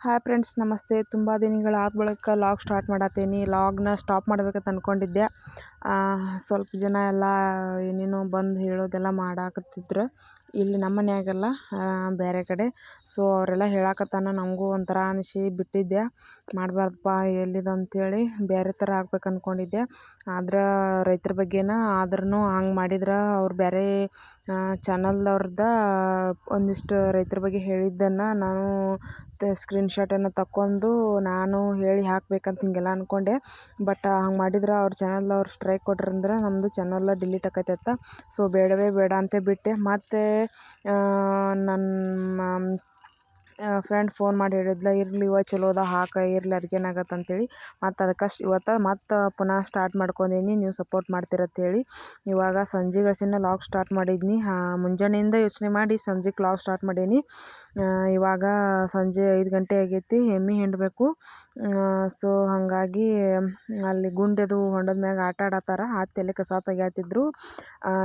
Hi friends ನಮಸ್ತೆ. ತುಂಬ ದಿನಗಳ ಆದ ಬಳಿಕ ಲಾಗ್ ಸ್ಟಾರ್ಟ್ ಮಾಡತ್ತೀನಿ ಲಾಗ್ನ ಸ್ಟಾಪ್ ಮಾಡ್ಬೇಕಂತ ಅಂದ್ಕೊಂಡಿದ್ದೆ ಸ್ವಲ್ಪ ಜನ ಎಲ್ಲ ಏನೇನೋ ಬಂದು ಹೇಳೋದೆಲ್ಲ ಮಾಡಾಕತ್ತಿದ್ರು. ಇಲ್ಲಿ ನಮ್ಮ ಮನ್ಯಾಗೆಲ್ಲ ಬೇರೆ ಕಡೆ. ಸೊ ಅವರೆಲ್ಲ ಹೇಳಾಕತ್ತಾನ. ನಮಗೂ ಒಂಥರ ಅನಿಸಿ ಬಿಟ್ಟಿದ್ದೆ. ಮಾಡಬಾರ್ದಪ್ಪ ಎಲ್ಲಿದೆ ಅಂಥೇಳಿ ಬೇರೆ ಥರ ಆಗ್ಬೇಕು ಅಂದ್ಕೊಂಡಿದ್ದೆ ಆದ್ರೆ ರೈತರ ಬಗ್ಗೆನ ಆದ್ರೂ ಹಂಗೆ ಮಾಡಿದ್ರೆ ಅವ್ರು ಬೇರೆ ಚಾನಲ್ದವ್ರದ್ದು ಒಂದಿಷ್ಟು ರೈತರ ಬಗ್ಗೆ ಹೇಳಿದ್ದನ್ನು ನಾನು ಸ್ಕ್ರೀನ್ ಶಾಟನ್ನು ತಕ್ಕೊಂಡು ನಾನು ಹೇಳಿ ಹಾಕ್ಬೇಕಂತ ಹಿಂಗೆಲ್ಲ ಅಂದ್ಕೊಂಡೆ ಬಟ್ ಹಂಗೆ ಮಾಡಿದ್ರೆ ಅವ್ರ ಚಾನಲ್ದವ್ರು ಸ್ಟ್ರೈಕ್ ಕೊಟ್ರಂದ್ರೆ ನಮ್ಮದು ಚಾನಲ್ ಡಿಲೀಟ್ ಆಕೈತತ್ತ. ಸೊ ಬೇಡವೇ ಬೇಡ ಅಂತ ಬಿಟ್ಟೆ. ಮತ್ತು ನನ್ನ ಫ್ರೆಂಡ್ ಫೋನ್ ಮಾಡಿ ಹೇಳಿದ್ಲು, ಇರಲಿ ಇವ ಚಲೋ ಅದ, ಹಾಕು, ಇರಲಿ ಅದಕ್ಕೇನಾಗತ್ತೆ ಅಂತೇಳಿ. ಮತ್ತು ಅದಕ್ಕೆ ಅಷ್ಟು ಇವತ್ತು ಮತ್ತು ಪುನಃ ಸ್ಟಾರ್ಟ್ ಮಾಡ್ಕೊಂಡೀನಿ, ನೀವು ಸಪೋರ್ಟ್ ಮಾಡ್ತೀರಂತೇಳಿ ಇವಾಗ ಸಂಜೆ ಗಳಿಸಿನ ಲಾಗ್ ಸ್ಟಾರ್ಟ್ ಮಾಡಿದ್ನಿ. ಮುಂಜಾನೆಯಿಂದ ಯೋಚನೆ ಮಾಡಿ ಸಂಜೆಗೆ ಲಾಕ್ ಸ್ಟಾರ್ಟ್ ಮಾಡೀನಿ. ಇವಾಗ ಸಂಜೆ ಐದು ಗಂಟೆ ಆಗೈತಿ, ಎಮ್ಮೆ ಹಿಂಡಬೇಕು. ಸೊ ಹಾಗಾಗಿ ಅಲ್ಲಿ ಗುಂಡೆದು ಹೊಂಡದ ಮ್ಯಾಗ ಆಟ ಆಡತ್ತಾರ. ಅತ್ತೆಲ್ಲಿ ಕಸ ತೆಗ್ಯಾತಿದ್ರು.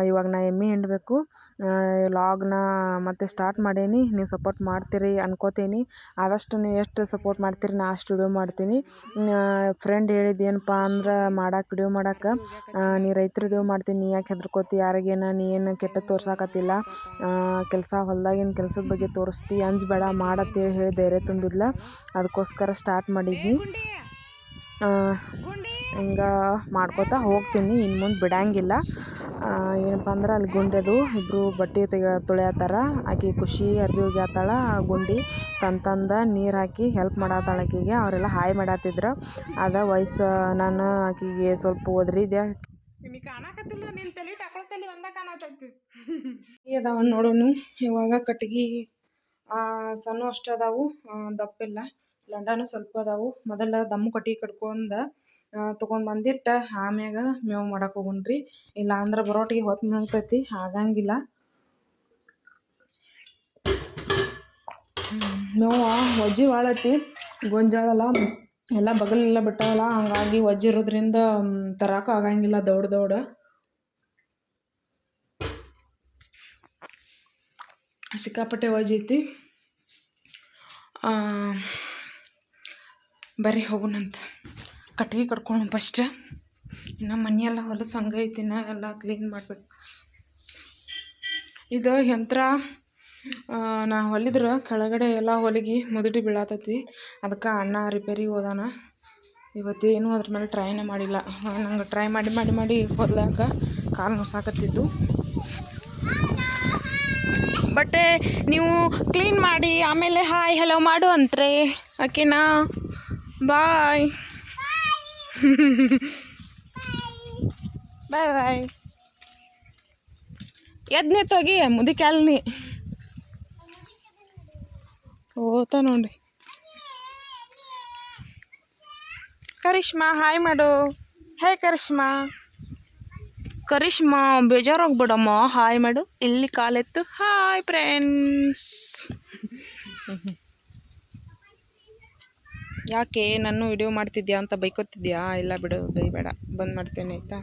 ಇವಾಗ ನಾ ಎಮ್ಮೆ ಹಿಂಡಬೇಕು ಲಾಗ್ನ ಮತ್ತೆ ಸ್ಟಾರ್ಟ್ ಮಾಡೀನಿ. ನೀವು ಸಪೋರ್ಟ್ ಮಾಡ್ತೀರಿ ಅನ್ಕೋತೀನಿ. ಆದಷ್ಟು ನೀವು ಎಷ್ಟು ಸಪೋರ್ಟ್ ಮಾಡ್ತೀರಿ ನಾ ಅಷ್ಟು ವಿಡಿಯೋ ಮಾಡ್ತೀನಿ. ಫ್ರೆಂಡ್ ಹೇಳಿದ್ದು ಏನಪ್ಪ ಅಂದ್ರೆ ಮಾಡಕ್ಕೆ ವಿಡಿಯೋ ಮಾಡಕ್ಕೆ ನೀ ರೈತರ ವಿಡಿಯೋ ಮಾಡ್ತೀನಿ. ನೀ ಯಾಕೆ ಹೆದರ್ಕೋತಿ? ಯಾರಿಗೇನ? ನೀ ಏನು ಕೆಟ್ಟ ತೋರ್ಸಾಕತ್ತಿಲ್ಲ. ಕೆಲಸ ಹೊಲ್ದಾಗಿನ ಕೆಲಸದ ಬಗ್ಗೆ ತೋರಿಸ್ತಿ. ಅಂಜಬೇಡ ಮಾಡತ್ತೇಳಿ ಹೇಳಿ ಧೈರ್ಯ ತುಂಬಿದ್ಲ. ಅದಕ್ಕೋಸ್ಕರ ಸ್ಟಾರ್ಟ್ ಮಾಡಿದ್ನಿ ಹಿಂಗೆ ಮಾಡ್ಕೋತಾ ಹೋಗ್ತೀನಿ ಇನ್ನು ಮುಂದೆ ಬಿಡಂಗಿಲ್ಲ. ಏನಪ್ಪ ಅಂದ್ರೆ ಅಲ್ಲಿ ಗುಂಡೆದು ಇಬ್ಬರು ಬಟ್ಟೆ ತೆಗ ತೊಳೆಯತ್ತಾರ ಆಕೆ ಖುಷಿ ಅರ್ಬಿ ಆ ಗುಂಡಿ ತಂದು ತಂದು ನೀರು ಹಾಕಿ ಹೆಲ್ಪ್ ಮಾಡತ್ತಾಳ ಆಕೆಗೆ ಅವರೆಲ್ಲ ಹಾಯ್ ಮಾಡತ್ತಿದ್ರು ಅದ ವಯಸ್ಸು ನಾನು ಆಕೆಗೆ ಸ್ವಲ್ಪ ಓದ್ರಿದ್ದೆ ಅದಾವ ನೋಡೋನು ಇವಾಗ ಕಟ್ಗೆ ಸಣ್ಣ ಅಷ್ಟು ಅದಾವು ದಪ್ಪಿಲ್ಲ ಲಂಡನು ಸ್ವಲ್ಪ ಅದಾವು. ಮೊದಲ ದಮ್ಮು ಕಟ್ಟಿ ಕಟ್ಕೊಂಡ ತೊಗೊಂಡು ಬಂದಿಟ್ಟು. ಆಮ್ಯಾಗ ಮೇವು ಮಾಡಕ್ಕೆ ಹೋಗುಣ್ರಿ. ಇಲ್ಲ ಅಂದ್ರೆ ಬರೋಟಿಗೆ ಹೊತ್ತು ನಿಂತೈತಿ ಆಗಂಗಿಲ್ಲ. ಮೇವು ವಜ್ಜಿ ಭಾಳ ಐತಿ. ಗೊಂಜಾಳಲ್ಲ ಎಲ್ಲ ಬಗಲೆಲ್ಲ ಬಿಟ್ಟಾವಲ್ಲ, ಹಂಗಾಗಿ ವಜ್ಜಿ ಇರೋದ್ರಿಂದ ತರಾಕು ಆಗಂಗಿಲ್ಲ ದೌಡ್ ದೌಡ. ಸಿಕ್ಕಾಪಟ್ಟೆ ಒಜ್ಜೈತಿ ಬರ್ರಿ ಹೋಗುಣಂತ ಕಟ್ಗೆ ಕಟ್ಕೊಳ್ಳೋಣ ಫಸ್ಟ್ ಇನ್ನು ಮನೆಯೆಲ್ಲ ಹೊಲಸು ಹಂಗೆ ಐತಿ ಎಲ್ಲ ಕ್ಲೀನ್ ಮಾಡಬೇಕು. ಇದು ಯಂತ್ರ ನಾ ಹೊಲಿದ್ರೆ ಕೆಳಗಡೆ ಎಲ್ಲ ಹೊಲಿಗೆ ಮುದುಡಿ ಬೀಳತೈತಿ. ಅದಕ್ಕೆ ಅಣ್ಣ ರಿಪೇರಿಗೆ ಹೋದಾನ. ಇವತ್ತೇನು ಅದ್ರ ಮೇಲೆ ಟ್ರೈನೇ ಮಾಡಿಲ್ಲ. ನಂಗೆ ಟ್ರೈ ಮಾಡಿ ಮಾಡಿ ಮಾಡಿ ಹೊಲ್ದಾಗ ಕಾಲು ನುಸಾಕತ್ತಿದ್ದು. ಬಟ್ ನೀವು ಕ್ಲೀನ್ ಮಾಡಿ, ಆಮೇಲೆ ಹಾಯ್ ಹಲೋ ಮಾಡು ಅಂತ್ರೆ. ಓಕೆನಾ? ಬಾಯ್ ಬಾಯ್ ಬಾಯ್ ಎದ್ನೆ ತೊಗಿ ಮುದಿ ಕ್ಯಾಲ್ನಿ. ಓತ ನೋಡಿ ಕರಿಷ್ಮಾ ಹಾಯ್ ಮಾಡು. ಹೇ ಕರಿಷ್ಮಾ. ಕರಿಷ್ಮಾ ಬೇಜಾರಾಗ್ಬಿಡಮ್ಮ. ಹಾಯ್ ಮಾಡು. ಇಲ್ಲಿ ಕಾಲೆತ್ತು. ಹಾಯ್ ಫ್ರೆಂಡ್ಸ್ ಯಾಕೆ ನಾನು ವಿಡಿಯೋ ಮಾಡ್ತಿದ್ಯಾ ಅಂತ ಬೈಕೋತಿದ್ಯಾ? ಇಲ್ಲ ಬಿಡು, ಬೈಬೇಡ. ಬಂದ್ ಮಾಡ್ತೇನೆ, ಆಯಿತಾ?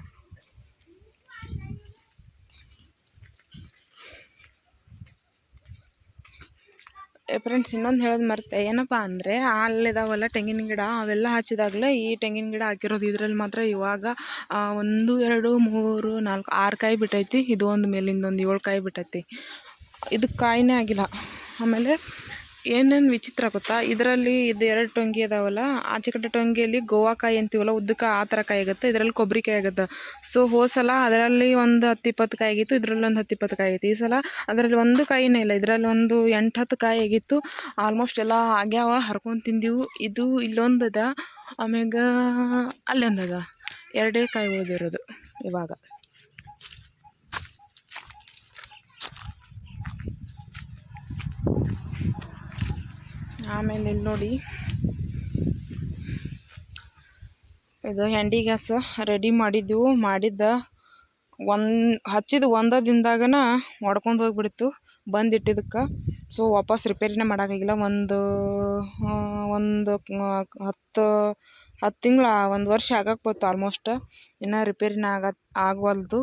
ಫ್ರೆಂಡ್ಸ್ ಇನ್ನೊಂದು ಹೇಳೋದು ಮರ್ತೆ. ಏನಪ್ಪ ಅಂದರೆ ಅಲ್ಲಿದಾವಲ್ಲ ತೆಂಗಿನ ಗಿಡ, ಅವೆಲ್ಲ ಹಚ್ಚಿದಾಗಲೇ ಈ ತೆಂಗಿನ ಗಿಡ ಹಾಕಿರೋದು ಇದರಲ್ಲಿ ಮಾತ್ರ ಇವಾಗ ಒಂದು, ಎರಡು, ಮೂರು, ನಾಲ್ಕು, ಆರು ಕಾಯಿ ಬಿಟ್ಟೈತಿ. ಇದು ಒಂದು ಮೇಲಿಂದ ಒಂದು ಏಳು ಕಾಯಿ ಬಿಟ್ಟೈತಿ. ಇದು ಕಾಯಿನೇ ಆಗಿಲ್ಲ. ಆಮೇಲೆ ಏನೇನು ವಿಚಿತ್ರ ಗೊತ್ತಾ? ಇದರಲ್ಲಿ ಇದು ಎರಡು ಟೊಂಗಿ ಅದಾವಲ್ಲ ಆಚೆ ಕಡೆ ಟೊಂಗಿಯಲ್ಲಿ ಗೋವಾಕಾಯಿ ಅಂತೀವಲ್ಲ, ಉದ್ದಕ್ಕೆ ಆ ಥರ ಕಾಯಿ ಆಗುತ್ತೆ ಇದರಲ್ಲಿ ಕೊಬ್ಬರಿಕಾಯಿ ಆಗುತ್ತೆ. ಸೊ ಹೋದ ಸಲ ಅದರಲ್ಲಿ ಒಂದು ಹತ್ತು ಇಪ್ಪತ್ತು ಕಾಯಿ ಆಗಿತ್ತು, ಇದರಲ್ಲಿ ಒಂದು ಹತ್ತು ಇಪ್ಪತ್ತು ಕಾಯಿ ಆಗಿತ್ತು. ಈ ಸಲ ಅದರಲ್ಲಿ ಒಂದು ಕಾಯಿನೇ ಇಲ್ಲ, ಇದರಲ್ಲಿ ಒಂದು ಎಂಟು ಹತ್ತು ಕಾಯಿ ಆಗಿತ್ತು. ಆಲ್ಮೋಸ್ಟ್ ಎಲ್ಲ ಆಗ್ಯಾವ, ಹರ್ಕೊಂಡು ತಿಂದೀವು. ಇದು ಇಲ್ಲೊಂದು ಅದ, ಆಮ್ಯಾಗ ಅಲ್ಲೊಂದು ಎರಡೇ ಕಾಯಿ ಉಳಿದಿರೋದು ಇವಾಗ. ಆಮೇಲೆ ಇಲ್ಲಿ ನೋಡಿ. ಇದು ಹ್ಯಾಂಡಿ ಗ್ಯಾಸ್ ರೆಡಿ ಮಾಡಿದ್ದೆವು ಮಾಡಿದ್ದ ಒಂದು, ಹಚ್ಚಿದ ಒಂದ ದಿನದಾಗನ ಒಡ್ಕೊಂಡು ಹೋಗಿಬಿಡ್ತು ಬಂದಿಟ್ಟಿದ್ದಕ್ಕೆ ಸೊ ವಾಪಸ್ ರಿಪೇರಿನೇ ಮಾಡೋಕ್ಕಾಗಿಲ್ಲ, ಒಂದು ಒಂದು ಹತ್ತು ಹತ್ತು ತಿಂಗಳು, ಒಂದು ವರ್ಷ ಆಗಕ್ಕೆ ಬಂತು ಆಲ್ಮೋಸ್ಟ್ ಇನ್ನೂ ರಿಪೇರಿನೇ ಆಗ, ಆಗವಲ್ದು.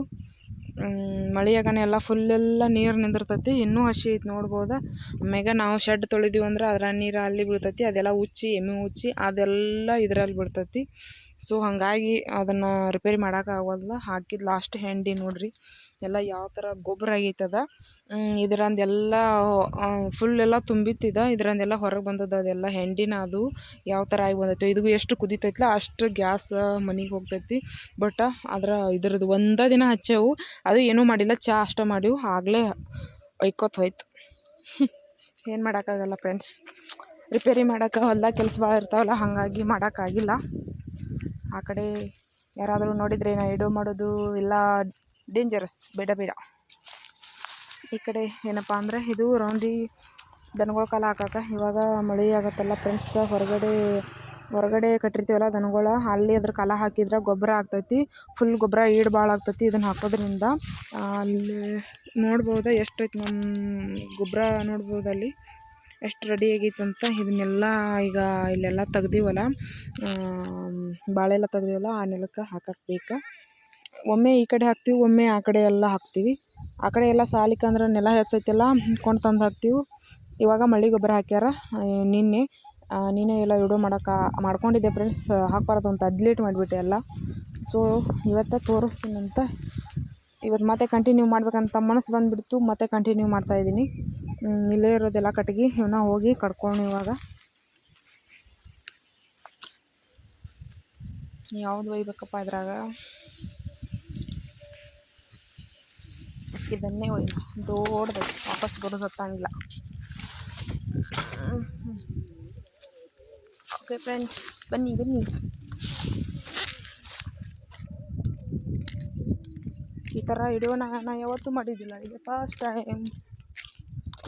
ಮಳೆಯಾಗನ ಎಲ್ಲ ಫುಲ್ಲೆಲ್ಲ ನೀರು ನಿಂದಿರ್ತೈತಿ. ಇನ್ನೂ ಹಸಿ ಐತಿ ನೋಡ್ಬೋದು. ಆಮ್ಯಾಗ ನಾವು ಶೆಡ್ ತೊಳಿದೀವಿ ಅಂದ್ರೆ ಅದರ ನೀರು ಅಲ್ಲಿ ಬೀಳ್ತೈತಿ, ಅದೆಲ್ಲ ಉಚ್ಚಿ, ಎಮ್ಮೆ ಉಚ್ಚಿ, ಅದೆಲ್ಲ ಇದ್ರಲ್ಲಿ ಬೀಳ್ತೈತಿ. ಸೊ ಹಾಗಾಗಿ ಅದನ್ನು ರಿಪೇರಿ ಮಾಡೋಕ್ಕಾಗಲ್ಲ ಹಾಕಿದ ಲಾಸ್ಟ್ ಹೆಂಡಿ ನೋಡಿರಿ. ಎಲ್ಲ ಯಾವ ಥರ ಗೊಬ್ಬರ ಆಗೈತದ. ಇದರಂದೆಲ್ಲ ಫುಲ್ ಎಲ್ಲ ತುಂಬಿತ್ತಿದ. ಇದರಂದೆಲ್ಲ ಹೊರಗೆ ಬಂದದ ಅದೆಲ್ಲ ಹೆಂಡಿನ ಅದು. ಯಾವ ಥರ ಆಗಿ ಬಂದೈತೆ. ಇದು ಎಷ್ಟು ಕುದಿತೈತಲ್ಲ ಅಷ್ಟು ಗ್ಯಾಸ್ ಮನೆಗೆ ಹೋಗ್ತೈತಿ. ಬಟ್, ಅದರ, ಇದ್ರದ್ದು ಒಂದೇ ದಿನ ಹಚ್ಚೆವು. ಅದು ಏನೂ ಮಾಡಿಲ್ಲ. ಚಾ ಅಷ್ಟೇ ಮಾಡಿವು. ಆಗಲೇ ಒಯ್ಕೋತ ಹೋಯ್ತು. ಏನು ಮಾಡೋಕ್ಕಾಗಲ್ಲ ಫ್ರೆಂಡ್ಸ್ ರಿಪೇರಿ ಮಾಡೋಕೆ ಹೊಲ್ದಾಗ ಕೆಲಸ ಭಾಳ ಇರ್ತಾವಲ್ಲ, ಹಾಗಾಗಿ ಮಾಡೋಕ್ಕಾಗಿಲ್ಲ ಆ ಕಡೆ ಯಾರಾದರೂ ನೋಡಿದರೆ ನಾ ವಿಡಿಯೋ ಮಾಡೋದು ಎಲ್ಲ ಡೇಂಜರಸ್ ಬೇಡ ಬೇಡ. ಈ ಕಡೆ ಏನಪ್ಪ ಅಂದರೆ ಇದು ರೌಂಡಿ ದನಗಳ ಕಾಲ ಹಾಕಕ್ಕೆ ಇವಾಗ ಮಳೆ ಆಗತ್ತಲ್ಲ ಫ್ರೆಂಡ್ಸ್ ಹೊರಗಡೆ ಹೊರಗಡೆ ಕಟ್ಟಿರ್ತೀವಲ್ಲ ದನಗಳ, ಅಲ್ಲಿ ಅದ್ರ ಕಾಲ ಹಾಕಿದ್ರೆ ಗೊಬ್ಬರ ಆಗ್ತೈತಿ ಫುಲ್ ಗೊಬ್ಬರ ಈಡು ಭಾಳ ಆಗ್ತೈತಿ ಇದನ್ನು ಹಾಕೋದ್ರಿಂದ. ಅಲ್ಲಿ ನೋಡ್ಬೋದು ಎಷ್ಟು ಐತಿ ನಮ್ಮ ಗೊಬ್ಬರ ನೋಡ್ಬೋದು ಅಲ್ಲಿ, ಎಷ್ಟು ರೆಡಿ ಆಗೈತೆ ಅಂತ ಇದನ್ನೆಲ್ಲ ಈಗ ಇಲ್ಲೆಲ್ಲ ತೆಗ್ದೀವಲ್ಲ ಬಾಳೆ ಎಲ್ಲ ತೆಗ್ದೀವಲ್ಲ ಆ ನೆಲಕ್ಕೆ ಹಾಕಕ್ಕೆ ಬೇಕು. ಒಮ್ಮೆ ಈ ಕಡೆ ಹಾಕ್ತೀವಿ, ಒಮ್ಮೆ ಆ ಕಡೆ ಎಲ್ಲ ಹಾಕ್ತೀವಿ. ಆ ಕಡೆ ಎಲ್ಲ ಸಾಲಿಕ ಅಂದ್ರೆ ನೆಲ ಹೆಚ್ಚೈತೆಲ್ಲ, ಕೊಂಡು ತಂದು ಹಾಕ್ತೀವಿ. ಇವಾಗ ಮಳೆ ಗೊಬ್ಬರ ಹಾಕ್ಯಾರ ನಿನ್ನೆ ನೀನೇ ಎಲ್ಲ ವಿಡಿಯೋ ಮಾಡೋಕೆ, ಮಾಡ್ಕೊಂಡಿದ್ದೆ ಫ್ರೆಂಡ್ಸ್ ಹಾಕ್ಬಾರ್ದು ಅಂತ ಡಿಲೀಟ್ ಮಾಡಿಬಿಟ್ಟೆ ಎಲ್ಲ. ಸೊ ಇವತ್ತು ತೋರಿಸ್ತೀನಂತ ಇವತ್ತು ಮತ್ತೆ ಕಂಟಿನ್ಯೂ ಮಾಡ್ಬೇಕಂತ ಮನಸ್ಸು ಬಂದುಬಿಡ್ತು, ಮತ್ತೆ ಕಂಟಿನ್ಯೂ ಮಾಡ್ತಾಯಿದ್ದೀನಿ ಇಲ್ಲೇ ಇರೋದೆಲ್ಲ ಕಟ್ಗೆ ಇವನ್ನ ಹೋಗಿ ಕಡ್ಕೊಂಡು ಇವಾಗ. ಯಾವ್ದು ಒಯ್ಬೇಕಪ್ಪ ಇದ್ರಾಗ? ಇದನ್ನೇ ಒಯ್ದು ದೊಡ್ಡದು, ವಾಪಸ್ ಬರೋದು ಹತ್ತಂಗಿಲ್ಲ ಓಕೆ ಫ್ರೆಂಡ್ಸ್ ಬನ್ನಿ ಬನ್ನಿ. ಈ ಥರ ವಿಡಿಯೋನ ನಾನು ಯಾವತ್ತೂ ಮಾಡಿದ್ದಿಲ್ಲ ಇದು ಫಸ್ಟ್ ಟೈಮ್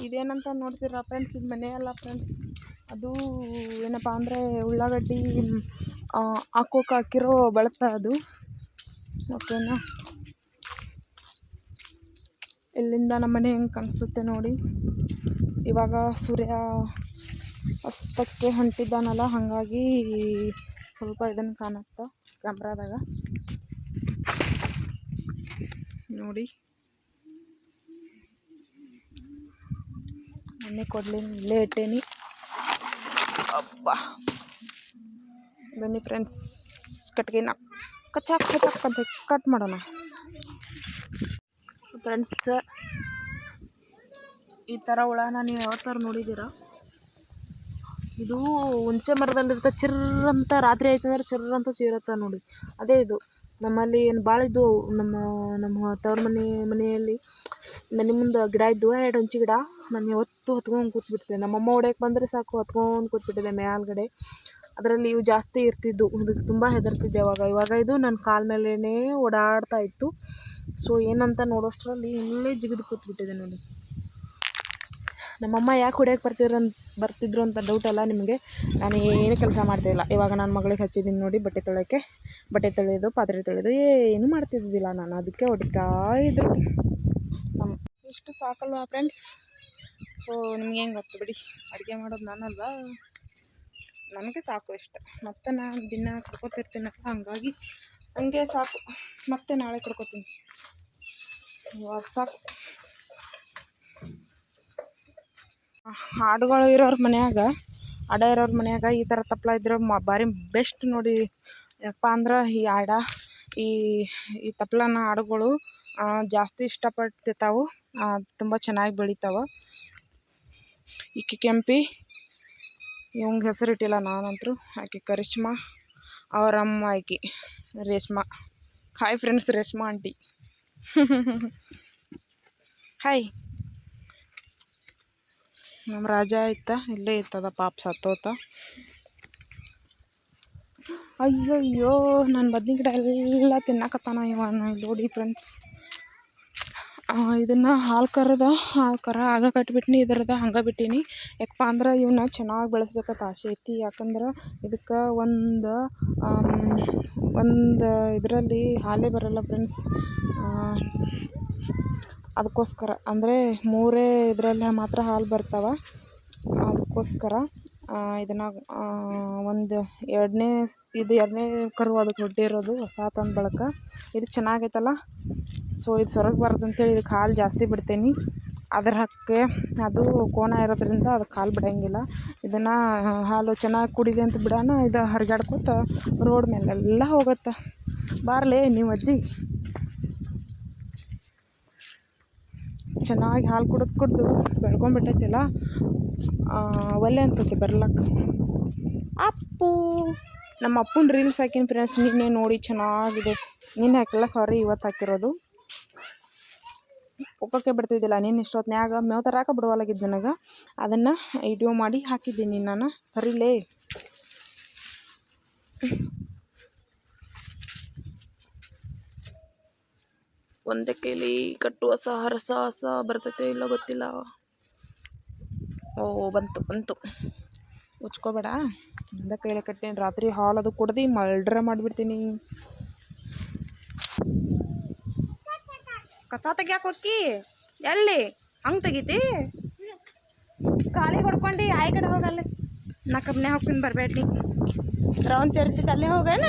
ಇದೇನಂತ ನೋಡ್ತೀರಾ ಫ್ರೆಂಡ್ಸ್ ಇದು ಮನೆ ಅಲ್ಲ ಫ್ರೆಂಡ್ಸ್ ಅದು ಏನಪ್ಪ ಅಂದರೆ ಉಳ್ಳಾಗಡ್ಡಿ ಹಾಕೋಕೆ ಹಾಕಿರೋ ಬಳಪ ಅದು. ಓಕೆನಾ ಇಲ್ಲಿಂದ ನಮ್ಮ ಮನೆ ಹೆಂಗೆ ಕಾಣಿಸುತ್ತೆ ನೋಡಿ. ಇವಾಗ ಸೂರ್ಯ ಅಸ್ತಕ್ಕೆ ಹೊಂಟಿದ್ದಾನಲ್ಲ ಹಾಗಾಗಿ ಸ್ವಲ್ಪ ಇದನ್ನು ಕಾಣುತ್ತೆ ಕ್ಯಾಮ್ರಾದಾಗ. ನೋಡಿ. ಮೊನ್ನೆ ಕೊಡಲಿ ಇಟ್ಟೇನಿ. ಅಬ್ಬ. ಬನ್ನಿ ಫ್ರೆಂಡ್ಸ್ ಕಟ್ಗೆನ. ಕಚಾಕ್ ಕಚಾಕ್ ಅಂತ ಕಟ್ ಮಾಡೋಣ. ಫ್ರೆಂಡ್ಸ್ ಈ ಥರ ಹುಳನ ನೀವು ಯಾವ ಥರ ನೋಡಿದ್ದೀರಾ? ಇದು ಹುಂಚೆ ಮರದಲ್ಲಿರುತ್ತೆ ಚಿರ್ರ್ ಅಂತ ರಾತ್ರಿ ಆಯ್ತಂದ್ರೆ ಚಿರ್ರ್ ಅಂತ ನೋಡಿ. ಅದೇ ಇದು. ನಮ್ಮಲ್ಲಿ ಏನು ಭಾಳ ಇದ್ದು ನಮ್ಮ ನಮ್ಮ ತವ್ರ ಮನೆ, ಮನೆಯಲ್ಲಿ ಮನೆ ಮುಂದೆ ಗಿಡ ಇದ್ದವು ಎರಡು ಹಂಚಿ ಗಿಡ. ನಾನು ಯಾವತ್ತೂ ಹತ್ಕೊಂಡು ನಮ್ಮ ನಮ್ಮಮ್ಮ ಹೊಡ್ಯಕ್ಕೆ ಬಂದರೆ ಸಾಕು. ಹತ್ಕೊಂಡು ಕೂತ್ಬಿಟ್ಟಿದ್ದೆ ಮೇಲ್ಗಡೆ. ಅದರಲ್ಲಿ ಇವು ಜಾಸ್ತಿ ಇರ್ತಿದ್ದು ಇದಕ್ಕೆ ತುಂಬ ಹೆದರ್ತಿದ್ದೆ ಅವಾಗ. ಇವಾಗ ಇದು ನನ್ನ ಕಾಲ ಮೇಲೇ ಓಡಾಡ್ತಾ ಇತ್ತು. ಸೊ ಏನಂತ ನೋಡೋಷ್ಟರಲ್ಲಿ ಇಲ್ಲೇ ಜಿಗಿದು ಕೂತ್ಬಿಟ್ಟಿದೆ ನೋಡಿ. ನಮ್ಮಮ್ಮ ಯಾಕೆ ಹೊಡಿಯೋಕೆ ಬರ್ತಿದ್ರು ಅಂತ ಬರ್ತಿದ್ರು ಅಂತ ಡೌಟ್ ಅಲ್ಲ ನಿಮಗೆ. ನಾನು ಏನು ಕೆಲಸ ಮಾಡ್ತಿಲ್ಲ ಇವಾಗ ನಾನು ಮಗಳಿಗೆ ಹಚ್ಚಿದ್ದೀನಿ ನೋಡಿ, ಬಟ್ಟೆ ತೊಳೆಯೋಕ್ಕೆ. ಬಟ್ಟೆ ತೊಳೆಯೋದು, ಪಾತ್ರೆ ತೊಳೆಯೋದು, ಏನು ಮಾಡ್ತಿದ್ದಿಲ್ಲ ನಾನು. ಅದಕ್ಕೆ ಹೊಡಿತಾ ಇದ್ರು. ನಮ್ಮ ಇಷ್ಟು ಸಾಕಲ್ವಾ ಫ್ರೆಂಡ್ಸ್ ಸೊ ನಿಮ್ಗೆ ಹೆಂಗೆ ಗೊತ್ತು ಬಿಡಿ. ಅಡುಗೆ ಮಾಡೋದು ನಾನಲ್ವಾ? ನನಗೆ ಸಾಕು ಇಷ್ಟ ಮತ್ತು ನಾನು ದಿನ ಕಡ್ಕೊತಿರ್ತೀನಲ್ಲ ಹಂಗಾಗಿ ಹಂಗೆ ಸಾಕು. ಮತ್ತೆ ನಾಳೆ ಕಡ್ಕೊತೀನಿ ಇವಾಗ ಸಾಕು. ಹಾಡುಗಳು ಇರೋರ ಮನ್ಯಾಗ, ಅಡ ಇರೋರ ಮನ್ಯಾಗ ಈ ಥರ ತಪ್ಪಲ ಇದ್ರೆ ಮ, ಭಾರಿ ಬೆಸ್ಟ್ ನೋಡಿ. ಯಪ್ಪ ಅಂದ್ರೆ ಈ ಹಾಡ ಈ ಈ ತಪ್ಪಲನ ಹಾಡುಗಳು ಜಾಸ್ತಿ ಇಷ್ಟಪಡ್ತಿರ್ತಾವೆ. ತುಂಬ ಚೆನ್ನಾಗಿ ಬೆಳಿತಾವೆ. ಈಕಿ ಕೆಂಪಿ ಇವಂಗೆ ಹೆಸರಿಟ್ಟಿಲ್ಲ ನಾನಂತೂ ಆಕೆ ಕರಿಷ್ಮಾ ಅವರಮ್ಮ ಆಕೆ Reshma. Hi friends Reshma aunty hi ನಮ್ಮ ರಾಜ ಇತ್ತ, ಇಲ್ಲೇ ಇತ್ತದ, ಪಾಪ ಸತ್ತೋತ. ಅಯ್ಯೋ ಅಯ್ಯೋ ನನ್ನ ಬದ್ನಿ ಗಿಡ ಎಲ್ಲ ತಿನ್ನಕತ್ತಾನ ಇವ, ನೋಡಿ ಫ್ರೆಂಡ್ಸ್ ಇದನ್ನು ಹಾಲು ಕರೆದ ಹಾಲು ಕರ ಆಗ ಕಟ್ಬಿಟ್ನಿ, ಇದ್ರದ್ದು ಹಂಗೆ ಬಿಟ್ಟೀನಿ. ಯಾಕಪ್ಪ ಅಂದ್ರೆ ಇವನ್ನ ಚೆನ್ನಾಗಿ ಬೆಳೆಸ್ಬೇಕಂತ ಆಸೆ ಐತಿ. ಯಾಕಂದ್ರೆ ಇದಕ್ಕೆ ಒಂದು ಒಂದು ಇದರಲ್ಲಿ ಹಾಲೇ ಬರೋಲ್ಲ ಫ್ರೆಂಡ್ಸ್ ಅದಕ್ಕೋಸ್ಕರ ಅಂದರೆ ಮೂರೇ ಇದರಲ್ಲಿ ಮಾತ್ರ ಹಾಲು ಬರ್ತಾವೆ. ಅದಕ್ಕೋಸ್ಕರ ಇದನ್ನು ಒಂದು ಎರಡನೇ ಇದು ಎರಡನೇ ಕರು ಅದಕ್ಕೆ ಹುಟ್ಟಿರೋದು ಹೊಸ ತಂದ ಬಳಕ. ಇದು ಚೆನ್ನಾಗೈತಲ್ಲ? ಸೊ ಇದು ಸೊರಗಬಾರ್ದು ಅಂತೇಳಿ ಇದು ಹಾಲು ಜಾಸ್ತಿ ಬಿಡ್ತೀನಿ. ಅದರ ಹಕ್ಕೆ ಅದು ಕೋಣ ಇರೋದ್ರಿಂದ ಅದಕ್ಕೆ ಹಾಲು ಬಿಡೋಂಗಿಲ್ಲ. ಇದನ್ನು ಹಾಲು ಚೆನ್ನಾಗಿ ಕುಡಿದೆ ಅಂತ ಬಿಡೋಣ ಇದು ಹರಿಗಾಡ್ಕೋತ ರೋಡ್ ಮೇಲೆಲ್ಲ ಹೋಗುತ್ತೆ. ಬಾರ್ಲೇ ನೀವು ಅಜ್ಜಿ. ಚೆನ್ನಾಗಿ ಹಾಲು ಕುಡಿದು ಕುಡಿದು ಬೆಳ್ಕೊಂಬಿಟ್ಟೈತಿಲ್ಲ ಒಲ್ಲೆ ಅಂತೈತಿ ಬರ್ಲಕ್ಕೆ ಅಪ್ಪು ನಮ್ಮ ಅಪ್ಪನ ರೀಲ್ಸ್ ಹಾಕಿನ ಫ್ರೆಂಡ್ಸ್ ನಿನ್ನೆ ನೋಡಿ ಚೆನ್ನಾಗಿದೆ. ನಿನ್ನೆ ಹಾಕಿಲ್ಲ ಸಾರಿ ಇವತ್ತು ಹಾಕಿರೋದು. ಹೋಗೋಕ್ಕೆ ಬಿಡ್ತಿದ್ದಿಲ್ಲ. ನೀನು ಇಷ್ಟೊತ್ನ್ಯಾಗ ಮೇವು ತರಾಕ ಬಿಡುವಲ್ಲಾಗಿದ್ದು ನನಗೆ? ಅದನ್ನು ವಿಡಿಯೋ ಮಾಡಿ ಹಾಕಿದ್ದೀನಿ ನಾನು. ಸರಿಲೇ ಒಂದೇ ಕೈಲಿ ಕಟ್ಟುವ ಸಾಹಸ ಸಾಹಸ ಬರ್ತೈತೆ ಇಲ್ಲ ಗೊತ್ತಿಲ್ಲ. ಓ, ಬಂತು ಬಂತು. ಉಚ್ಕೋಬೇಡ ಒಂದೇ ಕೈಲಿ ಕಟ್ಟೇನಿ. ರಾತ್ರಿ ಹಾಲು ಅದು ಕುಡ್ದು ಮಲ್ಡ್ರ ಮಾಡಿಬಿಡ್ತೀನಿ. ಕಸ ತೆಗಿಯಾಕ ಹೋಕ್ಕಿ ಎಲ್ಲಿ? ಹಂಗೆ ತೆಗಿತಿ? ಗಾಳಿ ಹೊಡ್ಕೊಂಡು ಆಯ್ ಕಡೆ ಹೋಗಲ್ಲ ನಾ ಕಮ್ಮನೆ ಹೋಗ್ತೀನಿ ಬರಬೇಡಿ ರೌಂಡ್ ತೆರಿತಿದ್ದ ಅಲ್ಲೇ ಹೋಗೇನ?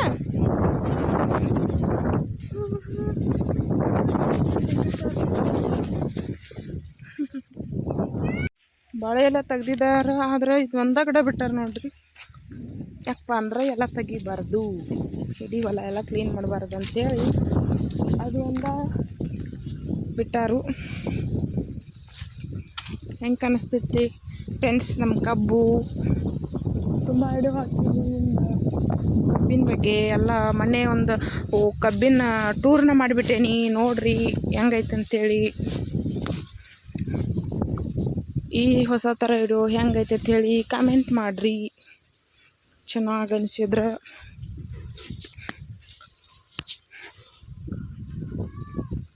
ಬಳೆ ಎಲ್ಲ ತೆಗ್ದಿದಾರ ಆದ್ರೆ ಇದು ಒಂದ ಕಡೆ ಬಿಟ್ಟಾರ ನೋಡ್ರಿ. ಯಾಕಪ್ಪ ಅಂದ್ರೆ ಎಲ್ಲ ತೆಗಿಬಾರ್ದು. ಇಡೀ ಹೊಲ ಎಲ್ಲ ಕ್ಲೀನ್ ಮಾಡಬಾರ್ದು ಅಂತೇಳಿ. ಅದು ಒಂದ ಬಿಟ್ಟಾರು. ಹೆಂಗೆ ಕಾಣಿಸ್ತೈತಿ ಫ್ರೆಂಡ್ಸ್ ನಮ್ಮ ಕಬ್ಬು? ತುಂಬ ಹಾಕ್ತಿದ್ದೀನಿ ಕಬ್ಬಿನ ಬಗ್ಗೆ ಎಲ್ಲ ಮೊನ್ನೆ ಒಂದು, ಓ, ಕಬ್ಬಿನ ಟೂರ್ನ ಮಾಡಿಬಿಟ್ಟೇನಿ ನೋಡ್ರಿ ಹೆಂಗೈತೆ ಅಂತೇಳಿ. ಈ ಹೊಸ ಥರ ಇಡೋ ಹೆಂಗೈತೆ ಹೇಳಿ ಕಾಮೆಂಟ್ ಮಾಡಿರಿ. ಚೆನ್ನಾಗಿ ಅನಿಸಿದ್ರೆ.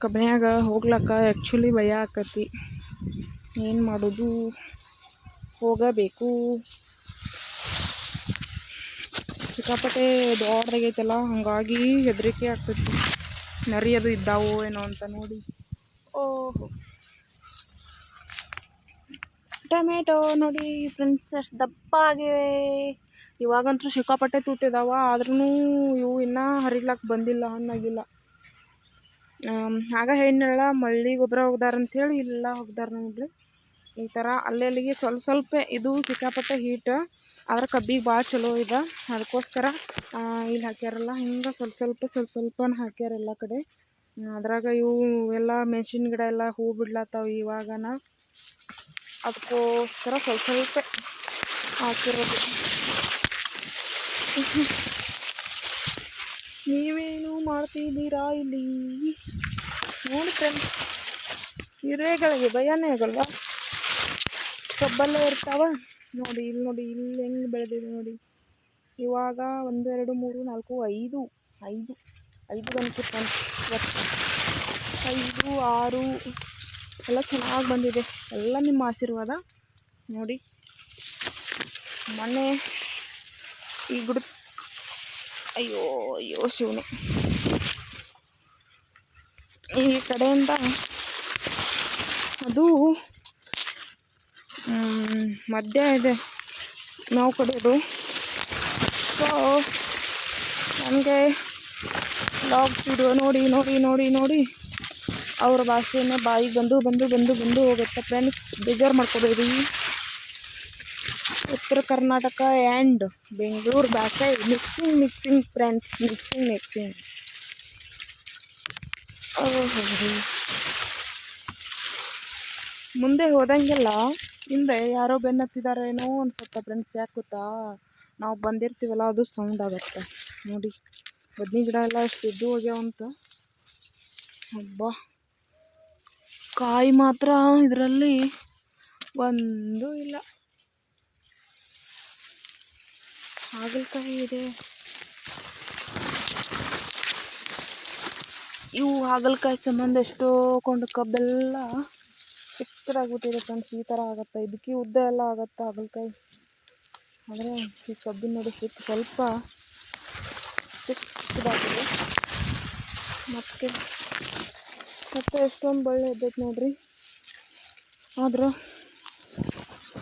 ಕಬ್ಬಿನ್ಯಾಗ ಹೋಗ್ಲಕ್ಕ ಆ್ಯಕ್ಚುಲಿ ಭಯ ಆಕತಿ. ಏನು ಮಾಡೋದು? ಹೋಗಬೇಕು. ಸಿಕ್ಕಾಪಟ್ಟೆ ದೊಡ್ಡದಾಗೈತಲ್ಲ ಹಾಗಾಗಿ ಹೆದರಿಕೆ ಆಗ್ತೈತಿ. ನರಿ ಅದು ಇದ್ದಾವೋ ಏನೋ ಅಂತ ನೋಡಿ. ಓಹೋ. ಟೊಮೆಟೊ ನೋಡಿ ಫ್ರೆಂಡ್ಸ್ ಅಷ್ಟು ದಪ್ಪ ಆಗಿವೆ. ಇವಾಗಂತೂ ಸಿಕ್ಕಾಪಟ್ಟೆ ತುಟ್ಟಿದಾವ ಆದ್ರೂ ಇವು ಇನ್ನೂ ಹರಿಲಾಕ್ ಬಂದಿಲ್ಲ ಹಣ್ಣಾಗಿಲ್ಲ ಆಗ ಮಳ್ಳಿಗೆ ಮಳ್ಳಿ ಗೊಬ್ಬರ ಹೋಗ್ದಾರಂಥೇಳಿ ಇಲ್ಲ ಹೋಗ್ದಾರ ನೋಡ್ರಿ. ಈ ಥರ ಅಲ್ಲಲ್ಲಿಗೆ ಸ್ವಲ್ಪ ಸ್ವಲ್ಪ ಇದು ಸಿಕ್ಕಾಪಟ್ಟೆ ಹೀಟ್ ಆದ್ರೆ ಕಬ್ಬಿಗೆ ಭಾಳ ಚಲೋ ಇದೆ. ಅದಕ್ಕೋಸ್ಕರ ಇಲ್ಲಿ ಹಾಕ್ಯಾರಲ್ಲ, ಹಿಂಗೆ ಸ್ವಲ್ಪ ಸ್ವಲ್ಪ ಸ್ವಲ್ಪ ಸ್ವಲ್ಪನ ಹಾಕ್ಯಾರ ಎಲ್ಲ ಕಡೆ. ಅದ್ರಾಗ ಇವು ಎಲ್ಲ ಮೆಣಸಿನ ಗಿಡ ಎಲ್ಲ ಹೂ ಬಿಡ್ಲತ್ತಾವ ಇವಾಗನ. ಅದಕ್ಕೋಸ್ಕರ ಸ್ವಲ್ಪ ಸ್ವಲ್ಪ ಹಾಕಿರೋದು. ನೀವೇನು ಮಾಡ್ತಿದ್ದೀರಾ ಇಲ್ಲಿ? ನೋಡಿ ಫ್ರೆಂಡ್ಸ್ ಹಿರೇಗಳಿಗೆ ಭಯನೇ ಆಗಲ್ವಾ? ಕಬ್ಬಲ್ಲೇ ಇರ್ತಾವ ನೋಡಿ, ಇಲ್ಲಿ ನೋಡಿ, ಇಲ್ಲಿ ಹೆಂಗೆ ಬೆಳೆದಿದೆ ನೋಡಿ. ಇವಾಗ ಒಂದು, ಎರಡು, ಮೂರು, ನಾಲ್ಕು, ಐದು ಐದು ಐದು ಗಂಟೆ ಫ್ರೆಂಡ್ಸ್ ಇವತ್ತು. ಐದು, ಆರು, ಎಲ್ಲ ಚೆನ್ನಾಗಿ ಬಂದಿದೆ. ಎಲ್ಲ ನಿಮ್ಮ ಆಶೀರ್ವಾದ. ನೋಡಿ ಮೊನ್ನೆ ಈ ಗಿಡ ಅಯ್ಯೋ ಅಯ್ಯೋ, ಶಿವನು. ಈ ಕಡೆಯಿಂದ ಅದು ಮಧ್ಯ ಇದೆ. ನಾವು ಕಡೆದು. ಸೊ ನನಗೆ ಲಾಗ್ ವಿಡಿಯೋ ನೋಡಿ ನೋಡಿ ನೋಡಿ ನೋಡಿ ಅವ್ರ ಭಾಷೆನೇ ಬಾಯಿಗೆ ಬಂದು ಬಂದು ಬಂದು ಬಂದು ಹೋಗುತ್ತೆ. ಫ್ರೆಂಡ್ಸ್ ಬೇಜಾರು ಮಾಡ್ಕೋಬೇಡಿ. ಉತ್ತರ ಕರ್ನಾಟಕ ಆ್ಯಂಡ್ ಬೆಂಗಳೂರು ಭಾಷೆ mixing mixing friends mixing mixing ಮುಂದೆ ಹೋದಂಗೆಲ್ಲ ಹಿಂದೆ ಯಾರೋ ಬೆನ್ನತ್ತಿದಾರೇನೋ ಅನ್ಸುತ್ತೆ ಫ್ರೆಂಡ್ಸ್ ಯಾಕೆ ಗೊತ್ತಾ? ನಾವು ಬಂದಿರ್ತೀವಲ್ಲ, ಅದು ಸೌಂಡ್ ಆಗುತ್ತೆ. ನೋಡಿ, ಬದ್ನಿ ಗಿಡ ಎಲ್ಲ ಎಷ್ಟು ಹೋಗ್ಯಾವ ಹೋಗ್ಯಾವಂತ ಹಬ್ಬ ಕಾಯಿ ಮಾತ್ರ ಇದರಲ್ಲಿ ಒಂದು ಇಲ್ಲ. ಹಾಗಲಕಾಯಿ ಇದೆ. ಇವು ಹಾಗಲಕಾಯಿ ಸಂಬಂಧ ಎಷ್ಟೋ ಕೊಂಡು ಕಬ್ಬೆಲ್ಲ ಚಿಕ್ಕದಾಗ್ಬಿಟ್ಟಿದೆ ಫ್ರೆಂಡ್ಸ್. ಈ ಥರ ಆಗುತ್ತೆ. ಇದಕ್ಕೆ ಉದ್ದ ಎಲ್ಲ ಆಗುತ್ತೆ ಹಾಗಲಕಾಯಿ. ಆದರೆ ಈ ಕಬ್ಬಿನ ನೋಡಿ ಸ್ವಲ್ಪ ಚಿಕ್ಕದಾಗಿದೆ. ಮತ್ತು ಮತ್ತು ಎಷ್ಟೊಂದು ಬಳ್ಳಿ ಎದ್ದೈತೆ ನೋಡ್ರಿ. ಆದ್ರೆ